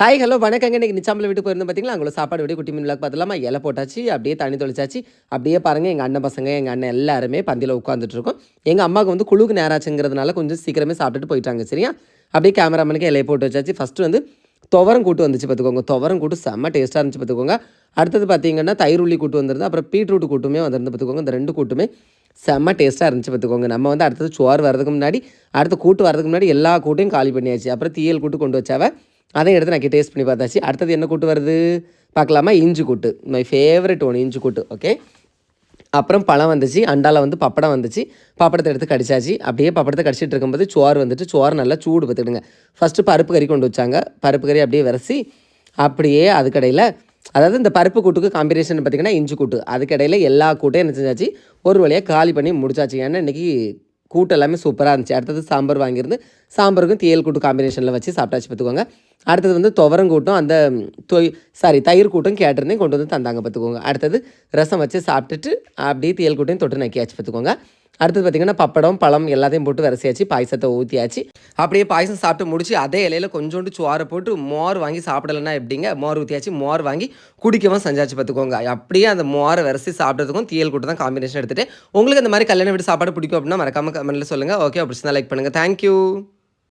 Hi hello வணக்கங்க. இன்றைக்கி நிச்சாம்பல வீட்டு போயிருந்தோம் பார்த்தீங்களா அவங்கள சாப்பாடு விட குட்டி மீன் விளாக் பார்த்தலாமா இலை போட்டாச்சு அப்படியே தண்ணி தொளிச்சாச்சு. அப்படியே பாருங்கள் எங்கள் அண்ணன் பசங்க எங்கள் அண்ணன் எல்லாருமே பந்தியில் உட்காந்துட்டு இருக்கோம். எங்கள் அம்மாவுக்கு வந்து குழுக்கு நேராச்சுங்கிறதுனால கொஞ்சம் சீக்கிரமே சாப்பிட்டுட்டு போயிட்டாங்க சரியா? அப்படியே கேமராமேனுக்கு இலையை போட்டு வச்சாச்சு. ஃபஸ்ட்டு வந்து துவரம் கூட்டு வந்துச்சு பார்த்துக்கோங்க துவரம் கூட்டு செம்ம டேஸ்ட்டாக இருந்துச்சு பார்த்துக்கோங்க அடுத்தது பார்த்தீங்கன்னா தயிர் உள்ளி கூட்டு வந்திருந்து அப்புறம் பீட்ரூட் கூட்டுமே வந்திருந்து பார்த்துக்கோங்க இந்த ரெண்டு கூட்டுமே செம்ம டேஸ்ட்டாக இருந்துச்சு பார்த்துக்கோங்க நம்ம வந்து அடுத்தது சோறு வரதுக்கு முன்னாடி அடுத்த கூட்டு வரதுக்கு முன்னாடி எல்லா கூட்டையும் காலி பண்ணியாச்சு. அப்புறம் தீயல் கூட்டு கொண்டு வச்சாவை. அதையும் எடுத்து நான் டேஸ்ட் பண்ணி பார்த்தாச்சு. அடுத்தது என்ன கூட்டு வருது? பார்க்கலாமா? இஞ்சி கூட்டு. மை ஃபேவரட் ஒன்று இஞ்சி கூட்டு. ஓகே அப்புறம் பழம் வந்துச்சு. அண்டால வந்து பப்படம் வந்துச்சு. பப்படத்தை எடுத்து கடிச்சாச்சு. அப்படியே பப்படத்தை கடிச்சிட்டு இருக்கும்போது சோறு வந்துட்டு சோறு நல்லா சூடு பார்த்துக்கிடுங்க. ஃபஸ்ட்டு பருப்பு கறி கொண்டு வச்சாங்க. பருப்பு கறி அப்படியே விரசி அப்படியே அதுக்கடையில் அதாவது இந்த பருப்பு கூட்டுக்கு காம்பினேஷன் பார்த்திங்கன்னா இஞ்சி கூட்டு. அதுக்கடையில் எல்லா கூட்டையும் என்ன செஞ்சாச்சு? ஒரு வழியாக காலி பண்ணி முடிச்சாச்சு. ஏன்னா இன்றைக்கி கூட்டு எல்லாமே சூப்பராக இருந்துச்சு. அடுத்தது சாம்பார் வாங்கியிருந்து சாம்பாருக்கும் தேல் கூட்டு காம்பினேஷனில் வச்சு சாப்பிட்டாச்சு பார்த்துக்கோங்க. அடுத்தது வந்து துவரங்கூட்டம் அந்த தொய் சாரி தயிர் கூட்டம் கேட்டிருந்தேன். கொண்டு வந்து தந்தாங்க பார்த்துக்கோங்க. அடுத்தது ரசம் வச்சு சாப்பிட்டுட்டு அப்படியே தேல் கூட்டையும் தொட்டு நக்கியாச்சு பார்த்துக்கோங்க. அடுத்தது பார்த்திங்கன்னா பப்படம் பழம் எல்லாத்தையும் போட்டு விரசியாச்சு பாயசத்தை ஊற்றியாச்சு அப்படியே பாயசம் சாப்பிட்டு முடிச்சு அதே இலையில கொஞ்சோண்டு சுவாரை போட்டு மோர் வாங்கி சாப்பிடலைன்னா எப்படிங்க? மோர் ஊற்றியாச்சு மோர் வாங்கி குடிக்கவும் செஞ்சாச்சு பார்த்துக்கோங்க அப்படியே அந்த மோரை வரிசை சாப்பிட்றதுக்கும் தீயல் கூட்டு தான் காம்பினேஷன் எடுத்துகிட்டு உங்களுக்கு இந்த மாதிரி கல்யாண வீட்டு சாப்பாடு பிடிக்கும் அப்படின்னா மறக்காம கமெண்ட்டில் சொல்லுங்கள் ஓகே அப்படி லைக் பண்ணுங்கள் தேங்க்யூ